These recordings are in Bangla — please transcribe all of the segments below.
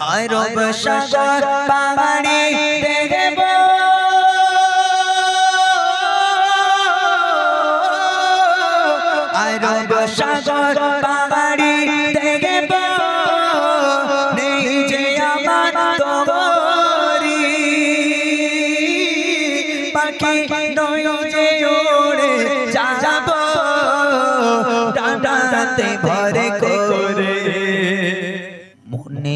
আরব সাগর পাহাড়ি দেখব আরব সাগর পাহাড়ি দেখব যে আমার তোরি পাখি নয় ওড়ে যাব। ডাঁটাতে ভরে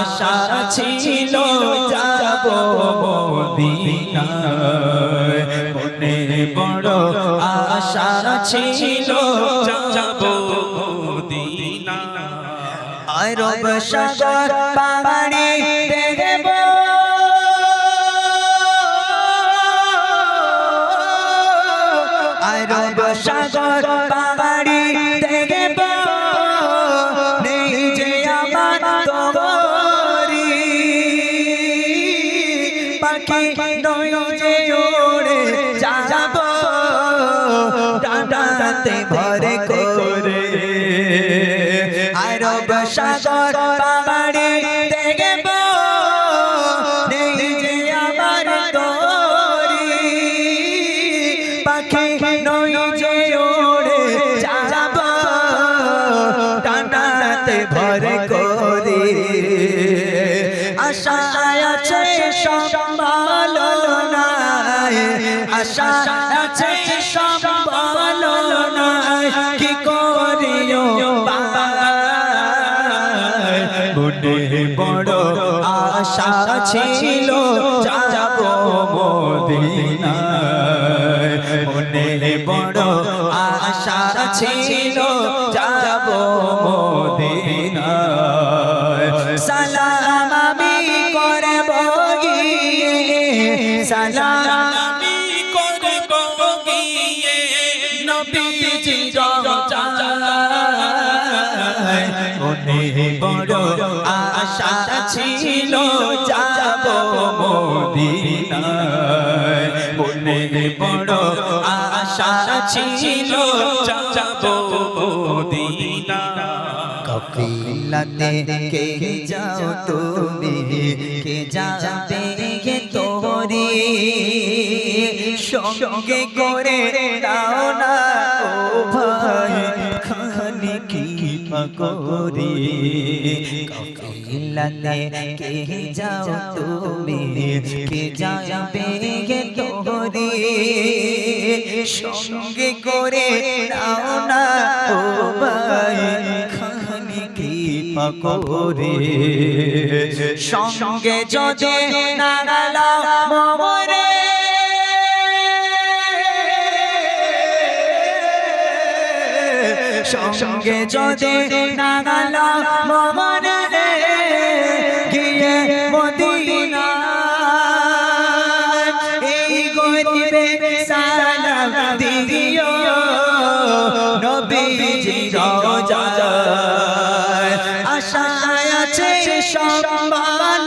আশা ছিল যাব মদিনা মনে বড় আশা ছিল যাব মদিনা আরব সাগর পাহাড়ি পাখি নয় ওড়ে যাব ডাঁটাতে ভরে করে। আরব সাগর পাহাড়ি দেখব। যে আমার তোরি। পাখি নয় ওড়ে যাব ডানাতে ভরে করে। আশা আছে নাই আশা আছে সম্বল নাই। কি করিও মনে বড় আশা ছিল, যাব মদিনা মনে বড় আশা ছিল, যাব মদিনা সালাম বড় আশা ছিল যাব মদিনা মনে বড় আশা ছিল যাব মদিনা কপিলাতে কে যাও তুমি, কে যাবে গে তোরে? সঙ্গে করে দাও না ও ভাই। কি করে। কে যাও তুমি? কে যাবে গে সঙ্গে করে না করে। সঙ্গে যদি নাগালা মরে সঙ্গে যদি নাগালা মরে গিয়ে মদিনা এই গরিবে সালাম দিও নবীজি রোজা আশা আছে সম্বল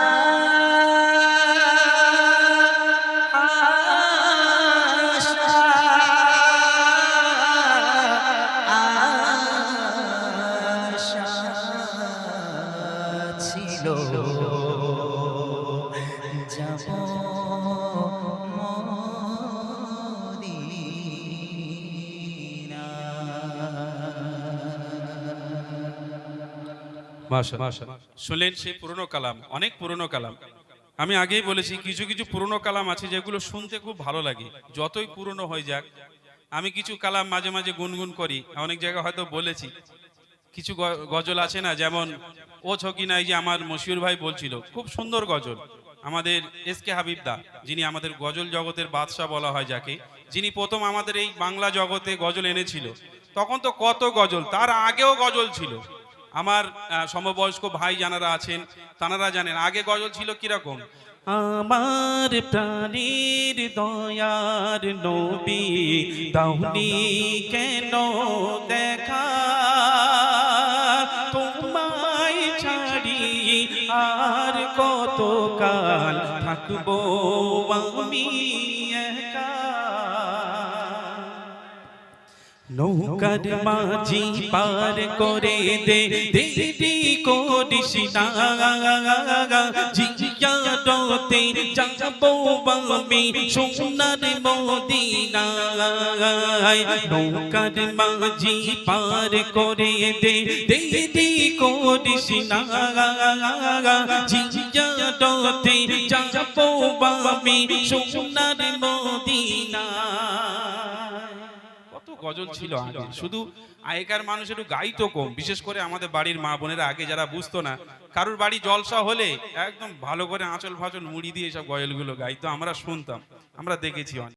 শুনলেন সেই পুরনো কালাম, অনেক পুরনো কালাম। আমি আগেই বলেছি, কিছু কিছু পুরনো কালাম আছে যেগুলো শুনতে খুব ভালো লাগে। যতই পুরনো হয়ে যাক, আমি কিছু কালাম মাঝে মাঝে গুনগুন করি। অনেক জায়গায় হয়তো বলেছি, কিছু গজল আছে না, যেমন, ও ছকি নাই যে আমার মশিউর ভাই বলছিল। খুব সুন্দর গজল। আমাদের এস কে হাবিবদা যিনি আমাদের গজল জগতের বাদশাহ বলা হয় যাকে, যিনি প্রথম আমাদের এই বাংলা জগতে গজল এনেছিল। তখন তো কত গজল, তার আগেও গজল ছিল। আমার সমবয়স্ক ভাই যারা আছেন, তানারা জানেন, আগে গজল ছিল কীরকম? আমার প্রাণীর দয়ার নবী, দাউনি কেন দেখা? তোমায় ছাড়ি আর কত কাল থাকব আমি? নৌকার মাঝি পার করে দে। দিদি করিস না। জিয়া ডতে যাব বামি সোনার মদিনায়। নৌকার মাঝি পার করে দে। দিদি করিস না। জিয়া ডতে যাব বামি সোনার মদিনায়। কত গজল ছিল আগে। শুধু আগেকার মানুষ একটু গাইতো কম বিশেষ করে আমাদের বাড়ির মা বোনেরা আগে যারা বুঝতো না কারুর বাড়ি জলসা হলে একদম ভালো করে আঁচল ফাঁচল মুড়ি দিয়ে সব গজলগুলো গাইতো আমরা শুনতাম আমরা দেখেছি অনেক।